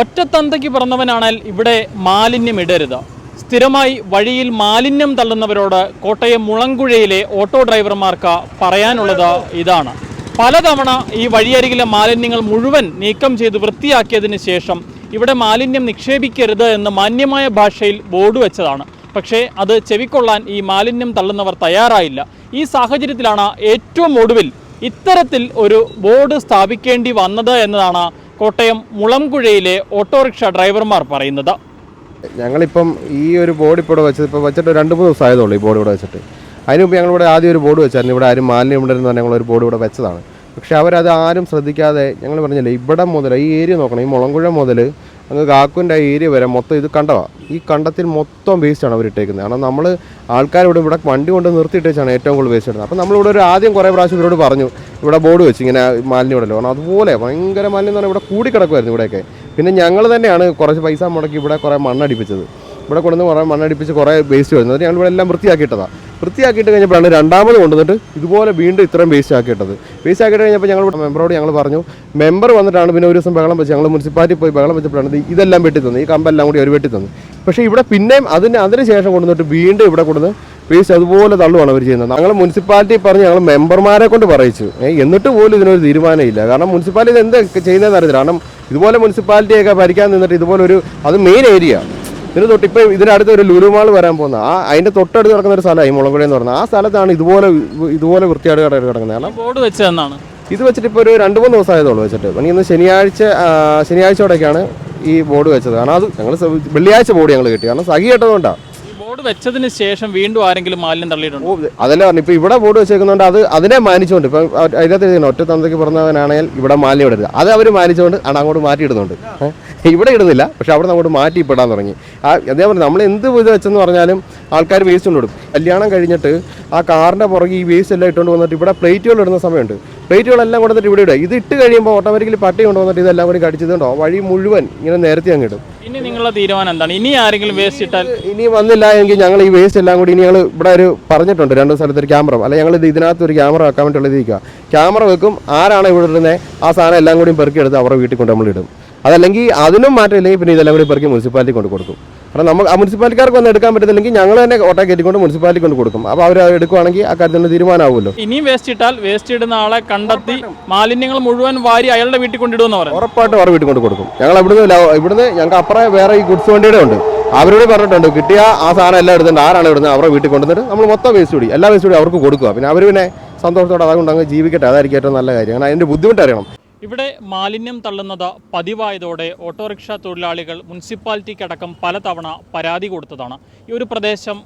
ഒറ്റത്തന്തയ്ക്ക് പിറന്നവനാണാൽ ഇവിടെ മാലിന്യം ഇടരുത്. സ്ഥിരമായി വഴിയിൽ മാലിന്യം തള്ളുന്നവരോട് കോട്ടയം മുളങ്കുഴയിലെ ഓട്ടോ ഡ്രൈവർമാർക്ക് പറയാനുള്ളത് ഇതാണ്. പലതവണ ഈ വഴിയരികിലെ മാലിന്യങ്ങൾ മുഴുവൻ നീക്കം ചെയ്ത് വൃത്തിയാക്കിയതിന് ശേഷം ഇവിടെ മാലിന്യം നിക്ഷേപിക്കരുത് എന്ന് മാന്യമായ ഭാഷയിൽ ബോർഡ് വെച്ചതാണ്. പക്ഷേ അത് ചെവിക്കൊള്ളാൻ ഈ മാലിന്യം തള്ളുന്നവർ തയ്യാറായില്ല. ഈ സാഹചര്യത്തിലാണ് ഏറ്റവും ഒടുവിൽ ഇത്തരത്തിൽ ഒരു ബോർഡ് സ്ഥാപിക്കേണ്ടി വന്നത് എന്നതാണ് കോട്ടയം മുളംകുഴയിലെ ഓട്ടോറിക്ഷ ഡ്രൈവർമാർ പറയുന്നത്. ഞങ്ങളിപ്പം ഈ ഒരു ബോർഡ് ഇപ്പോൾ വെച്ചത് ഇപ്പോൾ വെച്ചിട്ട് രണ്ട് മൂന്ന് ദിവസം ഈ ബോർഡ് ഇവിടെ വെച്ചിട്ട്. അതിന് മുമ്പ് ഞങ്ങൾ ഇവിടെ ആദ്യം ഒരു ബോർഡ് വെച്ചായിരുന്നു. ഇവിടെ ആരും മാലിന്യം ഉണ്ടെന്ന് ഞങ്ങൾ ഒരു ബോർഡ് ഇവിടെ വെച്ചതാണ്. പക്ഷേ അവരത് ആരും ശ്രദ്ധിക്കാതെ ഞങ്ങൾ പറഞ്ഞില്ലേ ഇവിടെ മുതൽ ഈ ഏരിയ നോക്കണം. ഈ മുളങ്കുഴ മുതൽ അങ്ങ് കാക്കുന്റെ ആ ഏരിയ വരെ മൊത്തം ഇത് കണ്ടവാ ഈ കണ്ടത്തിൽ മൊത്തം വേസ്റ്റാണ് അവർ ഇട്ടേക്കുന്നത്. കാരണം നമ്മൾ ആൾക്കാർ ഇവിടെ വണ്ടി കൊണ്ട് നിർത്തിയിട്ടാണ് ഏറ്റവും കൂടുതൽ വേസ്റ്റ് ഇടുന്നത് അപ്പോൾ നമ്മളിവിടെ ഒരു ആദ്യം കുറേ പ്രാവശ്യം ഇവരോട് പറഞ്ഞു. ഇവിടെ ബോർഡ് വെച്ച് ഇങ്ങനെ മാലിന്യം ഇടല്ലോ കാരണം അതുപോലെ ഭയങ്കര മാലിന്യം എന്ന് പറഞ്ഞാൽ ഇവിടെ കൂടി കിടക്കുമായിരുന്നു ഇവിടെയൊക്കെ. പിന്നെ ഞങ്ങൾ തന്നെയാണ് കുറച്ച് പൈസ മുടക്കി ഇവിടെ കുറേ മണ്ണടിപ്പിച്ചത് ഇവിടെ കൊണ്ടുവന്ന് കുറേ മണ്ണടിപ്പിച്ച് കുറേ വേസ്റ്റ് വരുന്നത്. ഞങ്ങൾ ഇവിടെ എല്ലാം വൃത്തിയാക്കിയിട്ടതാണ് വൃത്തിയാക്കിയിട്ട് കഴിഞ്ഞപ്പോഴാണ് രണ്ടാമത് കൊണ്ടുവന്നിട്ട് ഇതുപോലെ വീണ്ടും ഇത്രയും വേസ്റ്റ് ആക്കിയിട്ടത്. വേസ്റ്റ് ആക്കിയിട്ട് കഴിഞ്ഞപ്പോൾ ഞങ്ങൾ മെമ്പറോട് ഞങ്ങൾ പറഞ്ഞു മെമ്പർ വന്നിട്ടാണ് പിന്നെ ഒരു ദിവസം ബഹളം വെച്ച് ഞങ്ങൾ മുനിസിപ്പാലിറ്റി പോയി ബഹളം വെച്ചപ്പോഴാണ് ഇത് ഇതെല്ലാം വെട്ടി തന്നത്. ഈ കമ്പെല്ലാം കൂടി അവർ വെട്ടി തന്നു പക്ഷേ ഇവിടെ പിന്നെയും അതിന് അതിന് ശേഷം കൊണ്ടുവന്നിട്ട് വീണ്ടും ഇവിടെ കൊണ്ടുവന്ന് വേസ്റ്റ് അതുപോലെ തള്ളുവാണ് അവർ ചെയ്യുന്നത്. ഞങ്ങൾ മുനിസിപ്പാലിറ്റി പറഞ്ഞ് ഞങ്ങൾ മെമ്പർമാരെ കൊണ്ട് പറയിച്ചു. എന്നിട്ട് പോലും ഇതിനൊരു തീരുമാനമില്ല. കാരണം മുനിസിപ്പാലിറ്റി എന്ത് ചെയ്യുന്നതെന്ന് അറിയില്ല കാരണം ഇതുപോലെ മുനിസിപ്പാലിറ്റിയൊക്കെ ഭരിക്കാൻ നിന്നിട്ട് ഇതുപോലെ ഒരു അത് മെയിൻ ഏരിയ ഇതിന് തൊട്ട് ഇപ്പം ഇതിനടുത്ത് ഒരു ലുലുമാൾ വരാൻ പോകുന്ന ആ അതിന്റെ തൊട്ടടുത്ത് കിടക്കുന്ന ഒരു സ്ഥലമായി മുളകുഴ എന്ന് പറഞ്ഞാൽ ആ സ്ഥലത്താണ് ഇതുപോലെ ഇതുപോലെ വൃത്തിയായിട്ട് കിട- കിടക്കുന്നത്. കാരണം ബോർഡ് വെച്ചതെന്നാണ് ഇത് വെച്ചിട്ട് ഇപ്പോൾ ഒരു രണ്ട് മൂന്ന് ദിവസം ആയതുള്ളൂ വെച്ചിട്ട്. പണി ഇന്ന് ശനിയാഴ്ച ശനിയാഴ്ചയോടെയൊക്കെയാണ് ഈ ബോർഡ് വെച്ചത്. കാരണം അത് ഞങ്ങൾ വെള്ളിയാഴ്ച ബോർഡ് ഞങ്ങൾ കിട്ടി. കാരണം സഖി കേട്ടതുകൊണ്ടാണ് ബോർഡ് വെച്ചതിന് ശേഷം വീണ്ടും ആരെങ്കിലും മാലിന്യം തള്ളിയിട്ടുണ്ട്? അതല്ല പറഞ്ഞു. ഇപ്പൊ ഇവിടെ ബോർഡ് വെച്ചേക്കുന്നുണ്ട് അത് അതിനെ മാനിച്ചുകൊണ്ട് ഇപ്പൊ അതിനകത്ത് ഒറ്റ തന്തയ്ക്ക് പറഞ്ഞവനാണെങ്കിൽ ഇവിടെ മാലിന്യം ഇടരുത്. അത് അവർ മാനിച്ചുകൊണ്ട് ആണ് അങ്ങോട്ട് മാറ്റിയിടുന്നുണ്ട്. ഇവിടെ ഇടുന്നില്ല പക്ഷെ അവിടെ അങ്ങോട്ട് മാറ്റി ഇപ്പെടാൻ തുടങ്ങി. ആ അതേ പറഞ്ഞു നമ്മൾ എന്ത് ഇത് വെച്ചെന്ന് പറഞ്ഞാലും ആൾക്കാർ വേസ്റ്റ് കൊണ്ടിടും കല്യാണം കഴിഞ്ഞിട്ട് ആ കാറിന്റെ പുറകെ ഈ വേസ്റ്റ് എല്ലാം ഇട്ടുകൊണ്ട് വന്നിട്ട് ഇവിടെ പ്ലേറ്റുകൾ ഇടുന്ന സമയമുണ്ട്. പ്ലേറ്റുകളെല്ലാം കൊണ്ടുവന്നിട്ട് ഇവിടെ ഇടുക. ഇത് ഇട്ട് കഴിയുമ്പോൾ ഓട്ടോമാറ്റിക്കലി പട്ടി കൊണ്ടുവന്നിട്ട് ഇതെല്ലാം കൂടി കടിച്ചതുകൊണ്ടോ വഴി മുഴുവൻ ഇങ്ങനെ നേരത്തെ അങ്ങ് ഇടും. ഇനി നിങ്ങളുടെ തീരുമാനം എന്താണ്? ഇനി ആരെങ്കിലും വേസ്റ്റ് ഇട്ടാൽ ഇനി വന്നില്ല എങ്കിൽ ഞങ്ങൾ ഈ വേസ്റ്റ് എല്ലാം കൂടി ഇനി ഞങ്ങൾ ഇവിടെ ഒരു പറഞ്ഞിട്ടുണ്ട്. രണ്ട് സ്ഥലത്ത് ഒരു ക്യാമറ അല്ല ഞങ്ങൾ ഇത് ഇതിനകത്ത് ഒരു ക്യാമറ വെക്കാൻ വേണ്ടി എഴുതിയിരിക്കുക ക്യാമറ വെക്കും. ആരാണ് ഇവിടെ ഇടുന്നത് ആ സാധനം എല്ലാം കൂടി പെറുക്കി എടുത്ത് അവരുടെ വീട്ടിൽ കൊണ്ട് നമ്മൾ ഇടും. അതല്ലെങ്കിൽ അതിനും മാറ്റമില്ലെങ്കിൽ പിന്നെ ഇതെല്ലാം കൂടി പെറുക്കി മുനിസിപ്പാലിറ്റി കൊണ്ട് കൊടുക്കും. കാരണം നമുക്ക് ആ മുനിസിപ്പാലിറ്റിക്കാർക്ക് ഒന്നും എടുക്കാൻ പറ്റത്തില്ലെങ്കിൽ ഞങ്ങൾ തന്നെ ഓട്ടോ കയറ്റിക്കൊണ്ട് മുനിസിപ്പാലിറ്റി കൊണ്ട് കൊടുക്കും. അപ്പോൾ അവർ എടുക്കുവാണെങ്കിൽ ആ കാര്യത്തിന് തീരുമാനമാവുമല്ലോ. ഇനിയും വേസ്റ്റ് ഇട്ടാൽ വേസ്റ്റ് ഇടുന്ന ആളെ കണ്ടെത്തി മാലിന്യങ്ങൾ മുഴുവൻ വാരി അയാളുടെ വീട്ടിൽ കൊണ്ടിടുമെന്ന് പറയും ഉറപ്പായിട്ട് അവരുടെ വീട്ടിൽ കൊണ്ട് കൊടുക്കും. ഞങ്ങൾ ഇവിടുന്ന് ഇവിടുന്ന് ഞങ്ങൾക്ക് അപ്പുറം വേറെ ഈ ഗുഡ്സ് വണ്ടിയുടെ ഉണ്ട്. അവരോട് പറഞ്ഞിട്ടുണ്ട് കിട്ടിയ ആ സാധനം എല്ലാം എടുത്തിട്ട് ആരാണ് ഇടുന്നത് അവരുടെ വീട്ടിൽ കൊണ്ടുവന്നിട്ട്? നമ്മൾ മൊത്തം വേസ്റ്റ് കൂടി. എല്ലാ വേസ്റ്റ് കൂടി അവർക്ക് കൊടുക്കുക. പിന്നെ അവർ പിന്നെ സന്തോഷത്തോടെ അതുകൊണ്ട് അങ്ങ് ജീവിക്കട്ടെ. അതായിരിക്കും ഏറ്റവും നല്ല കാര്യം. കാരണം അതിന്റെ ബുദ്ധിമുട്ട് അറിയണം. ഇവിടെ മാലിന്യം തള്ളുന്നത് പതിവായതോടെ ഓട്ടോറിക്ഷ തൊഴിലാളികൾ മുനിസിപ്പാലിറ്റിക്കടക്കം പലതവണ പരാതി കൊടുത്തതാണ്. ഈ ഒരു പ്രദേശം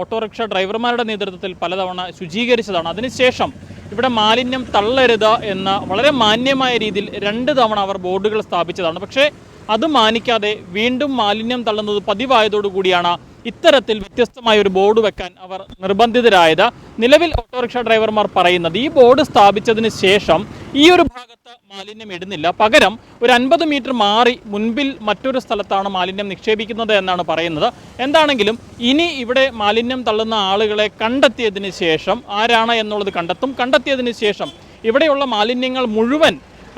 ഓട്ടോറിക്ഷ ഡ്രൈവർമാരുടെ നേതൃത്വത്തിൽ പലതവണ ശുചീകരിച്ചതാണ്. അതിനുശേഷം ഇവിടെ മാലിന്യം തള്ളരുത് എന്ന വളരെ മാന്യമായ രീതിയിൽ രണ്ട് തവണ അവർ ബോർഡുകൾ സ്ഥാപിച്ചതാണ്. പക്ഷേ അത് മാനിക്കാതെ വീണ്ടും മാലിന്യം തള്ളുന്നത് പതിവായതോടുകൂടിയാണ് ഇത്തരത്തിൽ വ്യത്യസ്തമായ ഒരു ബോർഡ് വെക്കാൻ അവർ നിർബന്ധിതരായത് നിലവിൽ ഓട്ടോറിക്ഷ ഡ്രൈവർമാർ പറയുന്നത് ഈ ബോർഡ് സ്ഥാപിച്ചതിന് ശേഷം ഈ ഒരു ഭാഗത്ത് മാലിന്യം ഇടുന്നില്ല. പകരം ഒരു അൻപത് മീറ്റർ മാറി മുൻപിൽ മറ്റൊരു സ്ഥലത്താണ് മാലിന്യം നിക്ഷേപിക്കുന്നത് എന്നാണ് പറയുന്നത്. എന്താണെങ്കിലും ഇനി ഇവിടെ മാലിന്യം തള്ളുന്ന ആളുകളെ കണ്ടെത്തിയതിന് ശേഷം ആരാണ് എന്നുള്ളത് കണ്ടെത്തും. കണ്ടെത്തിയതിന് ശേഷം ഇവിടെയുള്ള മാലിന്യങ്ങൾ മുഴുവൻ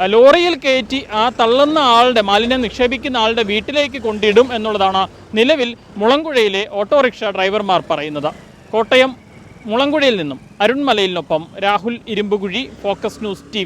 ലോറിയിൽ കയറ്റി ആ തള്ളുന്ന ആളുടെ മാലിന്യം നിക്ഷേപിക്കുന്ന ആളുടെ വീട്ടിലേക്ക് കൊണ്ടിടും എന്നുള്ളതാണ് നിലവിൽ മുളങ്കുഴയിലെ ഓട്ടോറിക്ഷ ഡ്രൈവർമാർ പറയുന്നത്. കോട്ടയം മുളങ്കുഴയിൽ നിന്നും അരുൺമലയിലിനൊപ്പം Rahul Irumbukuzhi Focus News T